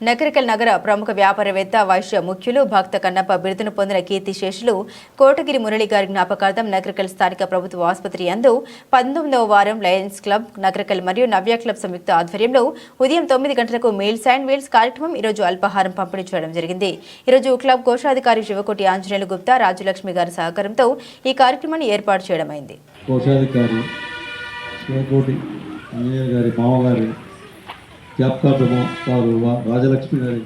నకరికల్ నగర ప్రముఖ వ్యాపారవేత్త వైశ్య ముఖ్యులు భక్త కన్నప్ప బిరుదును పొందిన కీర్తి శేషులు కోటగిరి మురళి గారి జ్ఞాపకార్థం నకరికల్ స్థానిక ప్రభుత్వ ఆసుపత్రి యందు పంతొమ్మిదవ వారం లయన్స్ క్లబ్ నకరికల్ మరియు నవ్య క్లబ్ సంయుక్త ఆధ్వర్యంలో ఉదయం తొమ్మిది గంటలకు మీల్స్ అండ్ వీల్స్ కార్యక్రమం ఈరోజు అల్పాహారం పంపిణీ చేయడం జరిగింది. ఈరోజు క్లబ్ కోశాధికారి శివకోటి ఆంజనేయులు గుప్తా రాజలక్ష్మి గారి సహకారంతో ఈ కార్యక్రమాన్ని ఏర్పాటు చేయడమైంది కోశాధికారి శివకోటి ఇంజనీర్ గారి మామగారి జ్ఞాపకార్థము వారు రాజలక్ష్మి గారి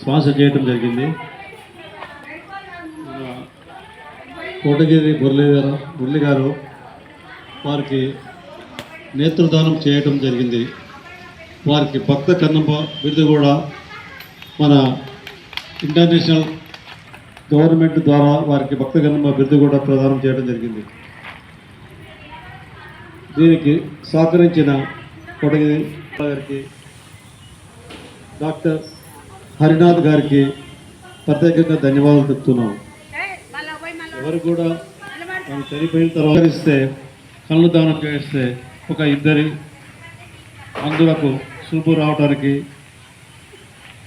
స్పాన్సర్ చేయటం జరిగింది. కోటగిరి మురళి గారు మురళి గారు వారికి నేత్రదానం చేయటం జరిగింది. వారికి భక్త కన్నప్ప బిరుదు కూడా మన ఇంటర్నేషనల్ గవర్నమెంట్ ద్వారా వారికి భక్త బిరుదు కూడా ప్రదానం చేయడం జరిగింది. దీనికి సహకరించిన కొడగిరి గారికి డాక్టర్ హరినాథ్ గారికి ప్రత్యేకంగా ధన్యవాదాలు చెప్తున్నాం. ఎవరు కూడా మనం చనిపోయిన తర్వాత ఇస్తే కళ్ళు దానం చేస్తే ఒక ఇద్దరి అందులకు చూపు రావడానికి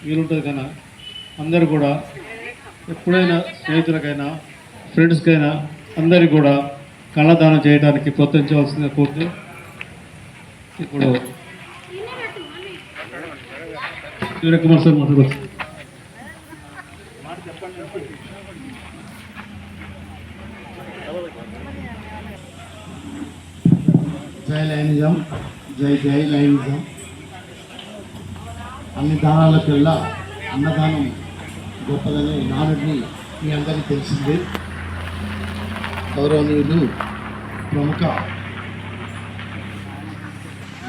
వీలుంటుంది కన్నా అందరూ కూడా ఎప్పుడైనా స్నేహితులకైనా ఫ్రెండ్స్కైనా అందరికీ కూడా కళ్ళదానం చేయడానికి ప్రోత్సహించవలసిందిగా కోరుతూ ఇప్పుడు సూర్యకుమార్ సార్ మాట్లాడవచ్చు జై లైనిజం జై జై లైనిజం. అన్ని దానాలకెల్లా అన్నదానం గొప్పదనే నానుడిని మీ అందరికీ తెలిసిందే. గౌరవనీయులు ప్రముఖ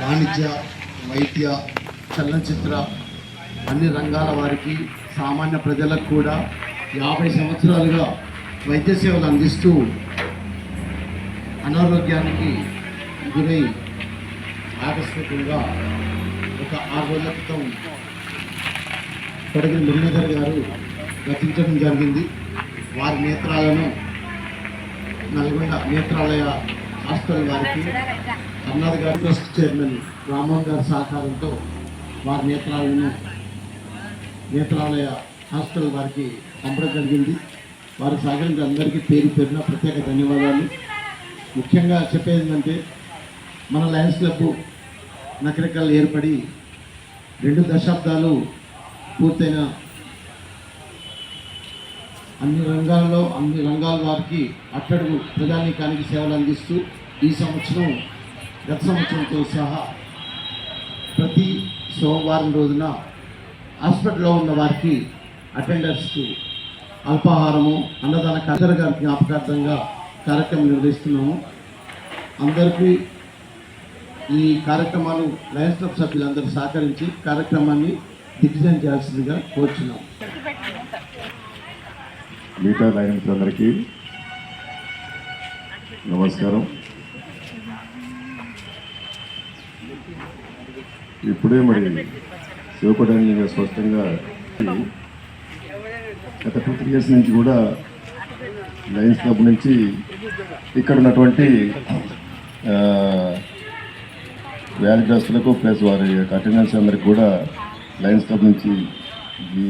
వాణిజ్య వైద్య చలనచిత్ర అన్ని రంగాల వారికి సామాన్య ప్రజలకు కూడా యాభై సంవత్సరాలుగా వైద్య సేవలు అందిస్తూ అనారోగ్యానికి గురై ఆకస్మికంగా ఒక ఆరు రోజుల క్రితం కొడగిరి మురళీధర్ గారు రచించడం జరిగింది. వారి నేత్రాలను నల్గొండ నేత్రాలయ హాస్పిటల్ వారికి అన్నది గారి ట్రస్ట్ చైర్మన్ రామోహన్ గారి సహకారంతో వారి నేత్రాలను నేత్రాలయ హాస్పిటల్ వారికి పంపడం జరిగింది. వారి సహకరించి అందరికీ పేరు పేరున ప్రత్యేక ధన్యవాదాలు. ముఖ్యంగా చెప్పేది ఏంటంటే మన లయన్స్ క్లబ్ నకరికల్ ఏర్పడి రెండు దశాబ్దాలు పూర్తయిన అన్ని రంగాల్లో అన్ని రంగాల వారికి అట్టడుగు ప్రజానీకానికి సేవలు అందిస్తూ ఈ సంవత్సరం గత సంవత్సరంతో సహా ప్రతి సోమవారం రోజున హాస్పిటల్లో ఉన్న వారికి అటెండర్స్కు అల్పాహారము అన్నదాన కదర్ గారి జ్ఞాపకార్థంగా కార్యక్రమం నిర్వహిస్తున్నాము. అందరికీ ఈ కార్యక్రమాలు లయన్స్ క్లబ్ సభ్యులందరూ సహకరించి కార్యక్రమాన్ని దిగ్విజయం చేయాల్సిందిగా కోరుచున్నాము. మిగతా లైన్స్ అందరికీ నమస్కారం. ఇప్పుడే మరి శివపడాన్ని స్పష్టంగా గత టూ త్రీ ఇయర్స్ నుంచి కూడా లయన్స్ క్లబ్ నుంచి ఇక్కడ ఉన్నటువంటి ఆ, వ్యాధిగ్రస్తులకు ప్లస్ వారి అటెండెన్స్ అందరికి కూడా లయన్స్ క్లబ్ నుంచి ఈ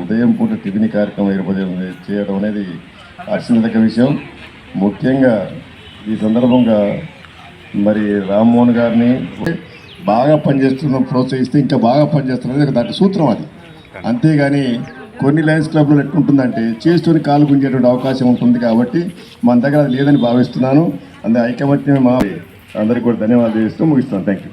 ఉదయం పూట టిఫిన్ కార్యక్రమం ఏర్పాటు చేయడం అనేది హర్షించదగ్గ విషయం. ముఖ్యంగా ఈ సందర్భంగా మరి రామ్మోహన్ గారిని బాగా పనిచేస్తున్న ప్రోత్సహిస్తే ఇంకా బాగా పనిచేస్తున్నది దాటి సూత్రం అది. అంతేగాని కొన్ని లయన్స్ క్లబ్లో ఎట్లుంటుందంటే చేస్తూనే కాలు గుంజేటువంటి అవకాశం ఉంటుంది కాబట్టి మన దగ్గర అది లేదని భావిస్తున్నాను. అందుకే ఐకమత్యమే మా అందరికీ కూడా ధన్యవాదాలు చేస్తూ ముగిస్తున్నాను. Thank you